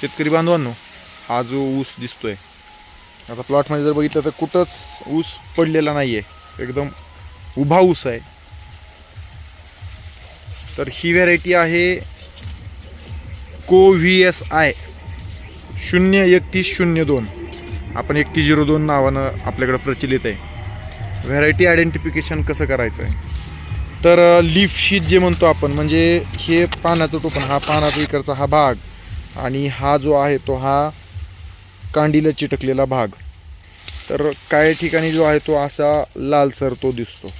शेतकरी बांधवांनो हा जो ऊस दिसतोय आता प्लॉटमध्ये जर बघितलं तर कुठंच ऊस पडलेला नाही आहे एकदम उभा ऊस आहे. तर ही व्हरायटी आहे को व्ही एस आय शून्य एकतीस शून्य दोन. आपण एकतीस झिरो दोन नावानं आपल्याकडं प्रचलित आहे. व्हरायटी आयडेंटिफिकेशन कसं करायचं आहे तर uh, लीफ शीट जे म्हणतो आपण म्हणजे हे पानाचं तो पण हा पानाचा इकडचा हा भाग आणि हा जो आहे तो हा कांडीला चिटकलेला भाग. तर काही ठिकाणी जो आहे तो असा लालसर तो दिसतो.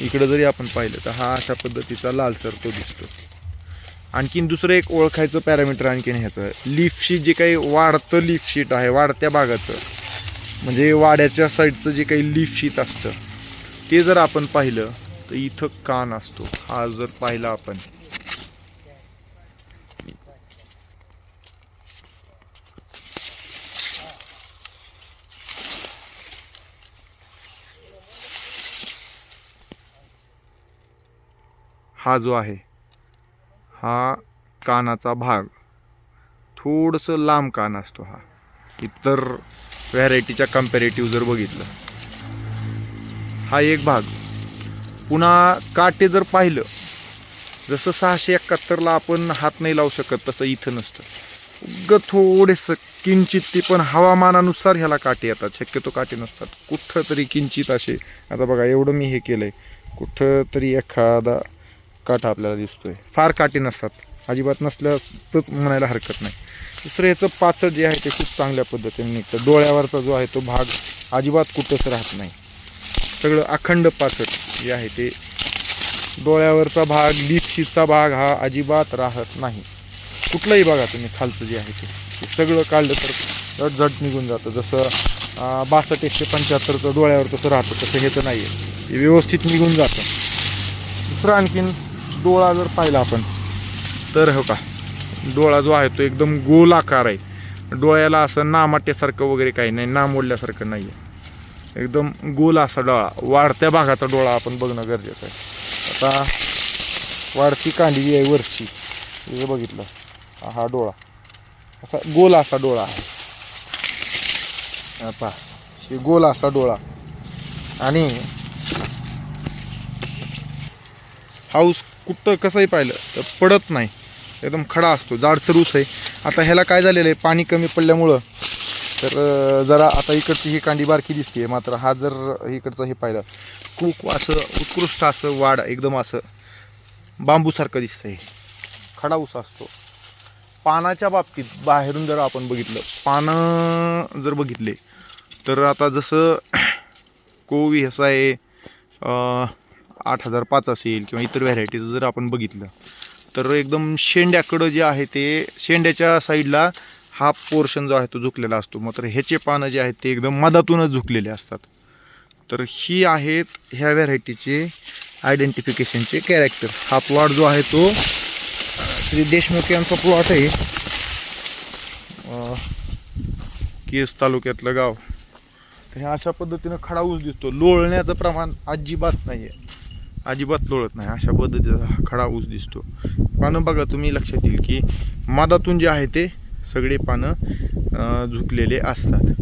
इकडं जरी आपण पाहिलं तर हा अशा पद्धतीचा लालसर तो दिसतो. आणखीन दुसरं एक ओळखायचं पॅरामीटर आणखीन ह्याचं. लीफशीट जे काही वाढतं लीफशीट आहे वाढत्या भागाचं. म्हणजे वाड्याच्या साईडचं जे काही लीफशीट असतं ते जर आपण पाहिलं तर इथं कान असतो. हा जर पाहिला आपण हा जो आहे हा कानाचा भाग. थोडंसं लांब कान असतो हा. इतर व्हॅरायटीच्या कम्पॅरेटिव्ह जर बघितलं हा एक भाग. पुन्हा काटे जर पाहिलं जसं सहाशे एकाहत्तरला आपण हात नाही लावू शकत तसं इथं नसतं. ग थोडेसं किंचित ते पण हवामानानुसार ह्याला काटे येतात. शक्यतो काटे नसतात. कुठं तरी किंचित असे. आता बघा एवढं मी हे केलं आहे कुठं तरी एखादा काटा आपल्याला दिसतोय. फार काटे नसतात. अजिबात नसल्यासच म्हणायला हरकत नाही. दुसरं ह्याचं पाचड जे आहे ते खूप चांगल्या पद्धतीने निघतं. डोळ्यावरचा जो आहे तो भाग अजिबात कुठंच राहत नाही. सगळं अखंड पाचट जे आहे ते डोळ्यावरचा भाग लिपशीचा भाग हा अजिबात राहत नाही. कुठलंही बघा तुम्ही खालचं जे आहे ते. सगळं काढलं तर झट झट निघून जातं. जसं बासष्ट एकशे पंच्याहत्तरचं डोळ्यावर तसं राहतं तसं हे तर नाही आहे ते व्यवस्थित निघून जातं. दुसरं आणखीन डोळा जर पाहिला आपण तर हो का डोळा जो आहे तो एकदम गोल आकार आहे. डोळ्याला असं नामाट्यासारखं वगैरे काही नाही नाम ओढल्यासारखं नाही आहे. एकदम गोल असा डोळा वाढत्या भागाचा डोळा आपण बघणं गरजेचं आहे. आता वाढती कांडी आहे वरची हे बघितलं हा- डोळा असा गोल असा डोळा आहे. हा हे गोल असा डोळा. आणि हाऊस कुठं कसंही पाहिलं तर पडत नाही. एकदम खडा असतो जाडसर ऊस आहे. आता ह्याला काय झालेलं आहे? पाणी कमी पडल्यामुळं. तर जरा आता इकडची ही कांडी बारकी दिसते मात्र हा जर इकडचं हे पाहिलं खूप असं उत्कृष्ट असं वाढ एकदम असं बांबूसारखं दिसतं आहे खडा ऊस असतो. पानाच्या बाबतीत बाहेरून जर आपण बघितलं पानं जर बघितले तर आता जसं कोवी असं आहे आठ हजार पाच असेल किंवा इतर व्हरायटीचं जर आपण बघितलं तर एकदम शेंड्याकडं जे आहे ते शेंड्याच्या साईडला हा पोर्शन जो आहे तो झुकलेला असतो. मात्र ह्याचे पानं जे आहेत ते एकदम मधातूनच झुकलेले असतात. तर ही आहेत ह्या व्हरायटीचे आयडेंटिफिकेशनचे कॅरेक्टर हा प्लॉट जो आहे तो श्री देशमुख यांचा प्लॉट आहे. केस तालुक्यातलं गाव. तर ह्या अशा पद्धतीनं खडा ऊस दिसतो. लोळण्याचं प्रमाण अजिबात नाही आहे अजिबात लोळत नाही. अशा पद्धतीचा हा खडा ऊस दिसतो. पानं बघा तुम्ही लक्षात येईल की मादातून जे आहे ते सगळे पानं झुकलेले असतात.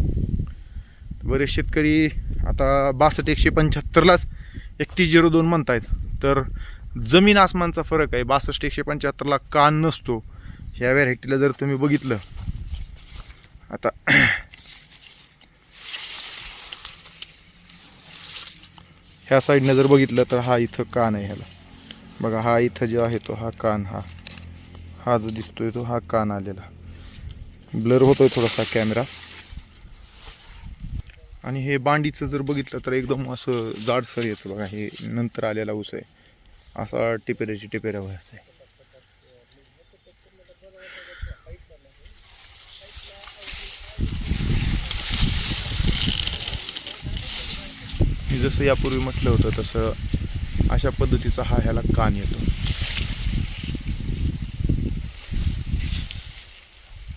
बरेच शेतकरी आता बासष्ट एकशे पंच्याहत्तरलाच एकतीस झिरो दोन म्हणतायत. तर जमीन आसमानचा फरक आहे. बासष्ट एकशे पंच्याहत्तरला कान नसतो? ह्या व्हॅरायटीला जर तुम्ही बघितलं. आता ह्या साईडनं जर बघितलं तर हा इथं कान आहे ह्याला. बघा हा इथं जो आहे तो हा कान हा. हा जो दिसतोय तो हा कान आलेला. ब्लर होतोय थोडासा कॅमेरा. आणि हे बांडीचं जर बघितलं तर एकदम असं जाडसर येतं बघा हे नंतर आलेला ऊस आहे. असा टिपेऱ्याची टिपेऱ्या व्हायचं आहे. जसं यापूर्वी म्हटलं होतं तसं अशा पद्धतीचा हा ह्याला कान येतो.